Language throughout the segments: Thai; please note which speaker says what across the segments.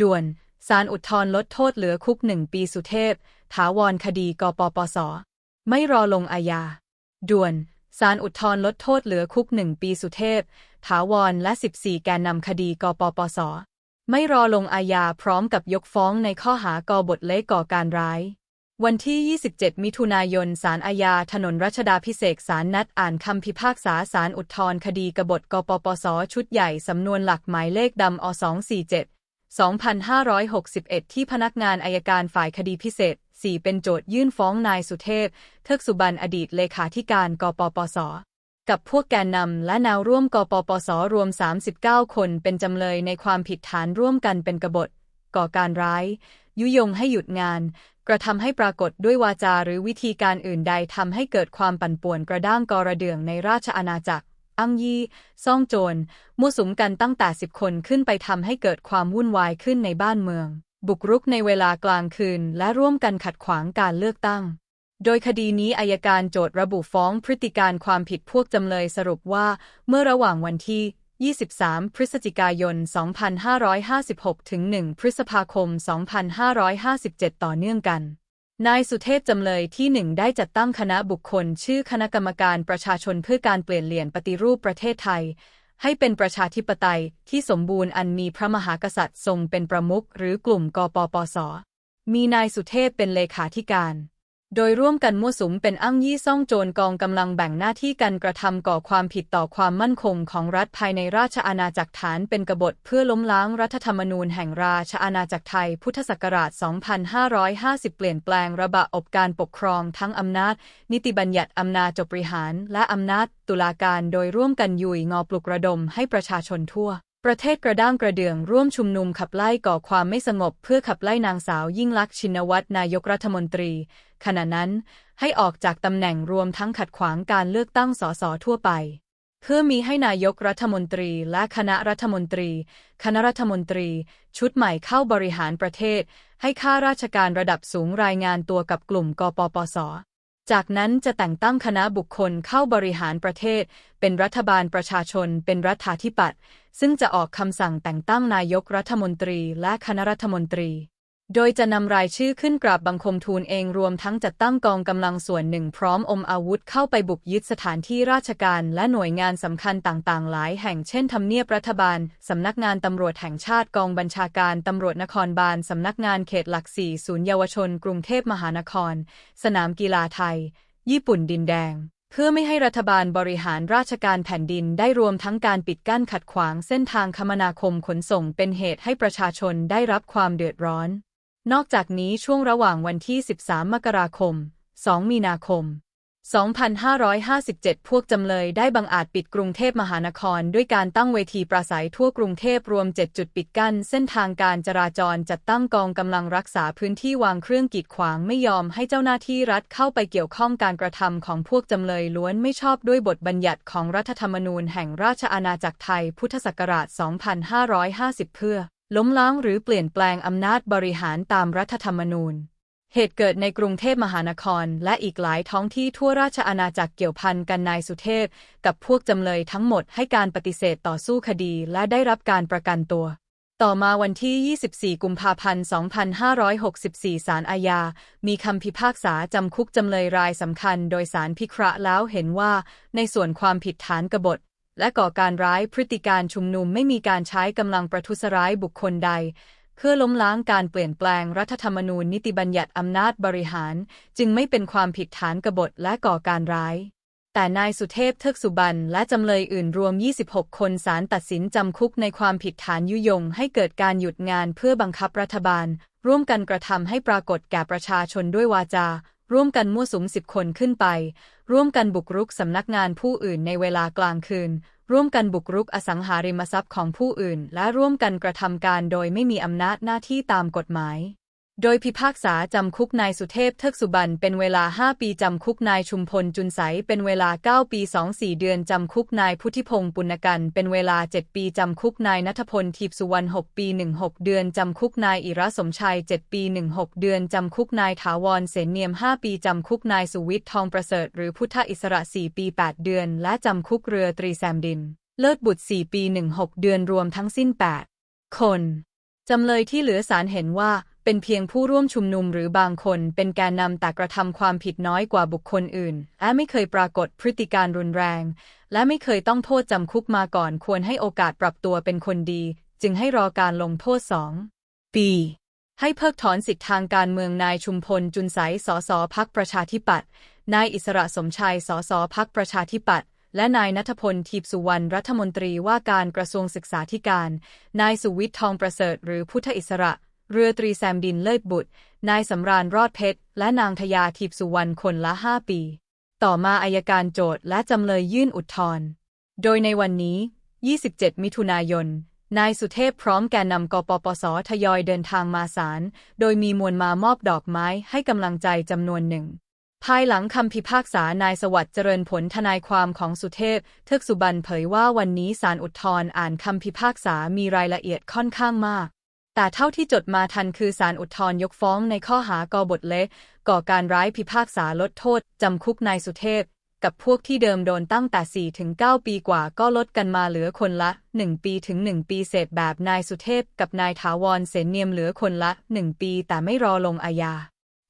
Speaker 1: ด่วนศาลอุทธรณ์ลดโทษเหลือคุกหนึ่งปีสุเทพ ถาวรคดีกปปส ไม่รอลงอาญา ด่วนศาลอุทธรณ์ลดโทษเหลือคุกหนึ่งปีสุเทพ ถาวรและ 14 แกนนำคดีกปปส ไม่รอลงอาญาพร้อมกับยกฟ้องในข้อหากบทเละก่อการร้าย วันที่ 27 มิถุนายนศาลอาญาถนนรัชดาพิเศษกศาลนัดอ่านคำพิพากษาศาลอุทธรณ์คดีกบฏกปปส ชุดใหญ่สำนวนหลักหมายเลขดำอ247 2561 ที่พนักงานอายการฝ่ายคดีพิเศษ 4 เป็นโจทยื่นฟ้องนายสุเทพ เทิกสุบรรณอดีตเลขาธิการกปปส กับพวกแกนนำและแนวร่วมกปปส รวม 39 คนเป็นจำเลยในความผิดฐานร่วมกันเป็นกบฏ ก่อการร้าย ยุยงให้หยุดงาน กระทำให้ปรากฏด้วยวาจาหรือวิธีการอื่นใดทำให้เกิดความปั่นป่วนกระด้างกระเดื่องในราชอาณาจักร อังยี่ ซ่องโจรมั่วสุมกันตั้งแต่สิบคนขึ้นไปทำให้เกิดความวุ่นวายขึ้นในบ้านเมือง บุกรุกในเวลากลางคืน และร่วมกันขัดขวางการเลือกตั้ง โดยคดีนี้อายการโจทย์ระบุฟ้องพฤติการความผิดพวกจำเลยสรุปว่า เมื่อระหว่างวันที่23 พฤศจิกายน 2556 ถึง 1 พฤษภาคม 2557 ต่อเนื่องกัน นายสุเทพจำเลยที่หนึ่งได้จัดตั้งคณะบุคคล ชื่อคณะกรรมการประชาชนเพื่อการเปลี่ยนเปลี่ยนปฏิรูปประเทศไทย ให้เป็นประชาธิปไตยที่สมบูรณ์อันมีพระมหากษัตริย์ทรงเป็นประมุขหรือกลุ่มกปปส มีนายสุเทพเป็นเลขาธิการ โดยร่วมกันมั่วสุมเป็นอ้างยี่ซ่องโจรกองกำลังแบ่งหน้าที่กันกระทำก่อความผิดต่อความมั่นคงของรัฐภายในราชอาณาจักรฐานเป็นกบฏเพื่อล้มล้างรัฐธรรมนูญแห่งราชอาณาจักรไทยพุทธศักราช 2550 เปลี่ยนแปลงระบบการปกครองทั้งอำนาจ นิติบัญญัติอำนาจจบริหาร และอำนาจตุลาการโดยร่วมกันยุยงอปลุกระดมให้ประชาชนทั่ว ประเทศกระด้างกระเดื่องร่วมชุมนุมขับไล่ก่อความไม่สงบ เพื่อขับไล่นางสาวยิ่งลักษณ์ชินวัตรนายกรัฐมนตรี ขณะนั้นให้ออกจากตำแหน่งรวมทั้งขัดขวางการเลือกตั้งสสทั่วไป เพื่อมีให้นายกรัฐมนตรีและคณะรัฐมนตรี คณะรัฐมนตรี ชุดใหม่เข้าบริหารประเทศ ให้ข้าราชการระดับสูงรายงานตัวกับกลุ่มกปปส จากนั้นจะแต่งตั้งคณะบุคคลเข้าบริหารประเทศ เป็นรัฐบาลประชาชน เป็นรัฐาธิปัตย์ซึ่งจะออกคำสั่งแต่งตั้งนายกรัฐมนตรีและคณะรัฐมนตรี โดยจะนำรายชื่อขึ้นกราบบังคมทูลเองรวมทั้งจัดตั้งกองกำลังส่วนหนึ่งพร้อมอมอาวุธเข้าไปบุกยึดสถานที่ราชการและหน่วยงานสำคัญต่างๆ หลายแห่งเช่นทำเนียบรัฐบาล สำนักงานตำรวจแห่งชาติกองบัญชาการตำรวจนครบาล สำนักงานเขตหลักสี่ศูนย์เยาวชน กรุงเทพมหานคร สนามกีฬาไทย ญี่ปุ่นดินแดงเพื่อไม่ให้รัฐบาลบริหารราชการแผ่นดินได้รวมทั้งการปิดกั้นขัดขวางเส้นทางคมนาคมขนส่งเป็นเหตุให้ประชาชนได้รับความเดือดร้อน นอกจากนี้ช่วงระหว่างวันที่ 13 มกราคม 2 มีนาคม 2557 พวกจำเลยได้บังอาจปิดกรุงเทพมหานคร ด้วยการตั้งเวทีปราศัยทั่วกรุงเทพรวม 7 จุดปิดกั้น เส้นทางการจราจรจัดตั้งกองกำลังรักษาพื้นที่วางเครื่องกีดขวางไม่ยอมให้เจ้าหน้าที่รัฐเข้าไปเกี่ยวข้องการกระทำของพวกจำเลยล้วนไม่ชอบด้วยบทบัญญัติของรัฐธรรมนูญแห่งราชอาณาจักรไทยพุทธศักราช 2550 เพื่อ ล้มล้างหรือเปลี่ยนแปลงอำนาจบริหารตามรัฐธรรมนูญ เหตุเกิดในกรุงเทพมหานคร และอีกหลายท้องที่ทั่วราชอาณาจักรเกี่ยวพันกันนายสุเทพ กับพวกจำเลยทั้งหมดให้การปฏิเสธต่อสู้คดีและได้รับการประกันตัว ต่อมาวันที่ 24 กุมภาพันธ์ 2564 ศาลอาญา มีคำพิพากษาจำคุกจำเลยรายสำคัญ โดยศาลพิเคราะห์แล้วเห็นว่า ในส่วนความผิดฐานกบฏ และก่อการร้ายพฤติการชุมนุมไม่มีการใช้กำลังประทุษร้ายบุคคลใด เพื่อล้มล้างการเปลี่ยนแปลงรัฐธรรมนูญนิติบัญญัติอำนาจบริหาร จึงไม่เป็นความผิดฐานกบฏและก่อการร้าย แต่นายสุเทพเทิกสุบรรณและจำเลยอื่นรวม 26 คนศาลตัดสินจำคุกในความผิดฐานยุยง ให้เกิดการหยุดงานเพื่อบังคับรัฐบาล ร่วมกันกระทำให้ปรากฏแก่ประชาชนด้วยวาจา ร่วมกันมั่วสุมสิบคนขึ้นไป ร่วมกันบุกรุกสำนักงานผู้อื่นในเวลากลางคืน ร่วมกันบุกรุกอสังหาริมทรัพย์ของผู้อื่น และร่วมกันกระทำการโดยไม่มีอำนาจหน้าที่ตามกฎหมาย โดยพิพากษาจำคุกนายสุเทพเทิกสุบรรณเป็นเวลา 5 ปี จำคุกนายชุมพลจุนใสเป็นเวลา 9 ปี 2-4 เดือน จำคุกนายพุทธิพงศ์ปุณกันเป็นเวลา 7 ปี จำคุกนายนัทพลทีพสุวรรณ 6 ปี 16 เดือน จำคุกนายอิระสมชัย 7 ปี 16 เดือน จำคุกนายถาวรเสนเนียม 5 ปี จำคุกนายสุวิทย์ทองประเสริฐ หรือพุทธอิสระ 4 ปี 8 เดือน และจำคุกเรือตรีแซมดิน เลิศบุตร 4 ปี 16 เดือนรวมทั้งสิ้น 8 คนจำเลยที่เหลือศาลเห็นว่า เป็นเพียงผู้ร่วมชุมนุมหรือบางคนเป็นแกนนำแต่กระทำความผิดน้อยกว่าบุคคลอื่น และไม่เคยปรากฏพฤติการรุนแรง และไม่เคยต้องโทษจำคุกมาก่อนควรให้โอกาสปรับตัวเป็นคนดี จึงให้รอการลงโทษสองปีให้เพิกถอนสิทธิทางการเมืองนายชุมพลจุนใสสสพักประชาธิปัตย์นายอิสระสมชัยสสพักประชาธิปัตย์และนายนัทพลทีพสุวรรณรัฐมนตรีว่าการกระทรวงศึกษาธิการ นายสุวิทย์ทองประเสริฐหรือพุทธอิสระ เรือตรีแซมดินเลิศบุตร นายสำราญรอดเพชร และนางทยาทีพสุวรรณคนละ5ปี ต่อมาอายการโจทย์และจำเลยยื่นอุทธรณ์ โดยในวันนี้ 27 มิถุนายน นายสุเทพพร้อมแกนนำกปปสทยอยเดินทางมาศาล โดยมีมวลมามอบดอกไม้ให้กำลังใจจำนวนหนึ่ง ภายหลังคำพิพากษานายสวัสดิ์เจริญผลทนายความของสุเทพ เทือกสุบรรณเผยว่าวันนี้ศาลอุทธรณ์อ่านคำพิพากษามีรายละเอียดค่อนข้างมาก แต่เท่าที่จดมาทันคือศาลอุทธรณ์ยกฟ้องในข้อหากอบทเละก่อการร้ายพิพากษาลดโทษ จำคุกนายสุเทพ กับพวกที่เดิมโดนตั้งแต่4ถึง9ปีกว่าก็ลดกันมาเหลือคนละ 1 ปีถึง 1 ปีเศษแบบนายสุเทพ กับนายถาวรเสนเนียมเหลือคนละ 1 ปีแต่ไม่รอลงอาญา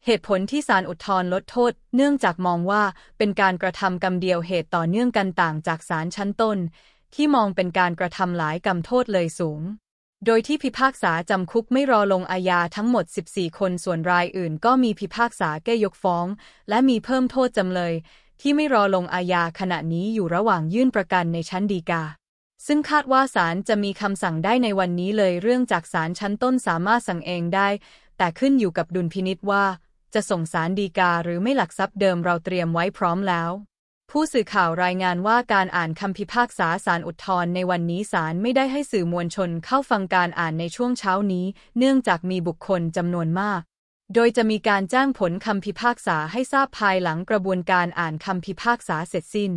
Speaker 1: เหตุผลที่ศาลอุทธรณ์ลดโทษ เนื่องจากมองว่าเป็นการกระทำกรรมเดียวเหตุต่อเนื่องกันต่างจากศาลชั้นต้น ที่มองเป็นการกระทำหลายกรรมโทษเลยสูง โดยที่พิพากษาจำคุกไม่รอลงอาญาทั้งหมด 14 คนส่วนรายอื่นก็มีพิพากษาแก้ยกฟ้อง และมีเพิ่มโทษจำเลย ที่ไม่รอลงอาญาขณะนี้อยู่ระหว่างยื่นประกันในชั้นฎีกา ซึ่งคาดว่าศาลจะมีคำสั่งได้ในวันนี้เลยเรื่องจากศาลชั้นต้นสามารถสั่งเองได้ แต่ขึ้นอยู่กับดุลพินิษว่า จะส่งสารดีกาหรือไม่หลักทรัพย์เดิมเราเตรียมไว้พร้อมแล้ว ผู้สื่อข่าวรายงานว่าการอ่านคำพิพากษาศาลอุทธรณ์ในวันนี้ศาลไม่ได้ให้สื่อมวลชนเข้าฟังการอ่านในช่วงเช้านี้ เนื่องจากมีบุคคลจำนวนมาก โดยจะมีการแจ้งผลคำพิพากษาให้ทราบภายหลังกระบวนการอ่านคำพิพากษาเสร็จสิ้น